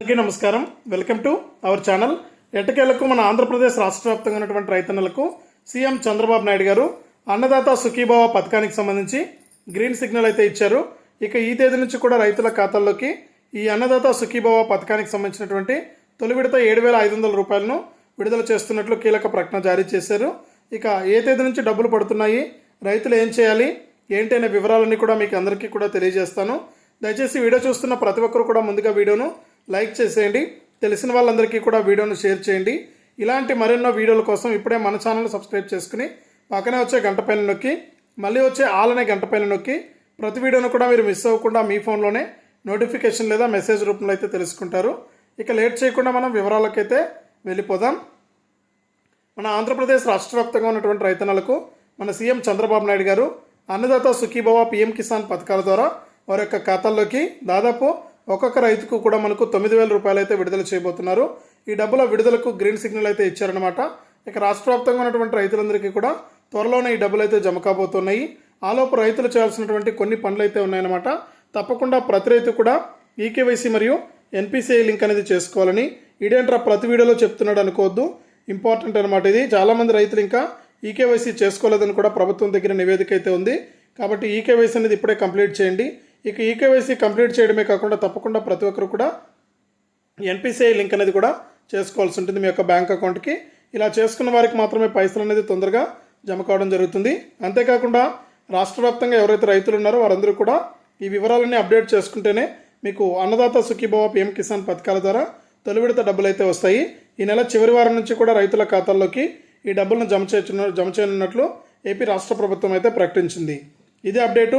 అందరికీ నమస్కారం. Welcome to our channel. ఎట్టకేలకు మన ఆంధ్రప్రదేశ్ రాష్ట్ర వ్యాప్తంగా ఉన్నటువంటి రైతన్నలకు సీఎం చంద్రబాబు నాయుడు గారు అన్నదాత సుఖీభావ పథకానికి సంబంధించి గ్రీన్ సిగ్నల్ అయితే ఇచ్చారు. ఇక ఈ తేదీ నుంచి కూడా రైతుల ఖాతాల్లోకి ఈ అన్నదాత సుఖీభావ పథకానికి సంబంధించినటువంటి తొలి విడత ఏడు వేల ఐదు వందల రూపాయలను విడుదల చేస్తున్నట్లు కీలక ప్రకటన జారీ చేశారు. ఇక ఏ తేదీ నుంచి డబ్బులు పడుతున్నాయి రైతులు ఏం చేయాలి ఏంటి అనే వివరాలన్నీ కూడా మీకు అందరికీ కూడా తెలియజేస్తాను. దయచేసి వీడియో చూస్తున్న ప్రతి ఒక్కరు కూడా ముందుగా వీడియోను లైక్ చేసేయండి. తెలిసిన వాళ్ళందరికీ కూడా వీడియోను షేర్ చేయండి. ఇలాంటి మరెన్నో వీడియోల కోసం ఇప్పుడే మన ఛానల్ సబ్స్క్రైబ్ చేసుకుని పక్కనే వచ్చే గంట పైన నొక్కి మళ్ళీ వచ్చే ఆల్ అనే గంట పైన నొక్కి ప్రతి వీడియోను కూడా మీరు మిస్ అవ్వకుండా మీ ఫోన్లోనే నోటిఫికేషన్ లేదా మెసేజ్ రూపంలో అయితే తెలుసుకుంటారు. ఇక లేట్ చేయకుండా మనం వివరాలకైతే వెళ్ళిపోదాం. మన ఆంధ్రప్రదేశ్ రాష్ట్ర వ్యాప్తంగా ఉన్నటువంటి రైతన్నలకు మన సీఎం చంద్రబాబు నాయుడు గారు అన్నదాత సుఖీభవ పీఎం కిసాన్ పథకాల ద్వారా వారి యొక్క ఖాతాల్లోకి దాదాపు ఒక్కొక్క రైతుకు కూడా మనకు తొమ్మిది వేల రూపాయలు అయితే విడుదల చేయబోతున్నారు. ఈ డబ్బుల విడుదలకు గ్రీన్ సిగ్నల్ అయితే ఇచ్చారనమాట ఇక రాష్ట్ర వ్యాప్తంగా ఉన్నటువంటి రైతులందరికీ కూడా త్వరలోనే ఈ డబ్బులు అయితే జమ కాబోతున్నాయి. ఆలోపు రైతులు చేయాల్సినటువంటి కొన్ని పనులు అయితే ఉన్నాయన్నమాట. తప్పకుండా ప్రతి రైతు కూడా ఈకేవైసీ మరియు ఎన్పిసిఐ లింక్ అనేది చేసుకోవాలని ఇడేంట్రా ప్రతి వీడియోలో చెప్తున్నాడు అనుకోవద్దు. ఇంపార్టెంట్ అనమాట ఇది. చాలామంది రైతులు ఇంకా ఈకేవైసీ చేసుకోలేదని కూడా ప్రభుత్వం దగ్గర నివేదిక అయితే ఉంది. కాబట్టి ఈకేవైసీ అనేది ఇప్పుడే కంప్లీట్ చేయండి. ఇక ఈకేవైసీ కంప్లీట్ చేయడమే కాకుండా తప్పకుండా ప్రతి ఒక్కరు కూడా ఎన్పిసిఐ లింక్ అనేది కూడా చేసుకోవాల్సి ఉంటుంది మీ యొక్క బ్యాంక్ అకౌంట్కి. ఇలా చేసుకున్న వారికి మాత్రమే పైసలు అనేది తొందరగా జమ కావడం జరుగుతుంది. అంతేకాకుండా రాష్ట్ర వ్యాప్తంగా ఎవరైతే రైతులు ఉన్నారో వారందరూ కూడా ఈ వివరాలన్నీ అప్డేట్ చేసుకుంటేనే మీకు అన్నదాత సుఖీభవ పిఎం కిసాన్ పథకాల ద్వారా తొలి విడత డబ్బులు అయితే వస్తాయి. ఈ నెల చివరి వారం నుంచి కూడా రైతుల ఖాతాల్లోకి ఈ డబ్బులను జమ చేయనున్న జమ చేయనున్నట్లు ఏపీ రాష్ట్ర ప్రభుత్వం అయితే ప్రకటించింది. ఇదే అప్డేటు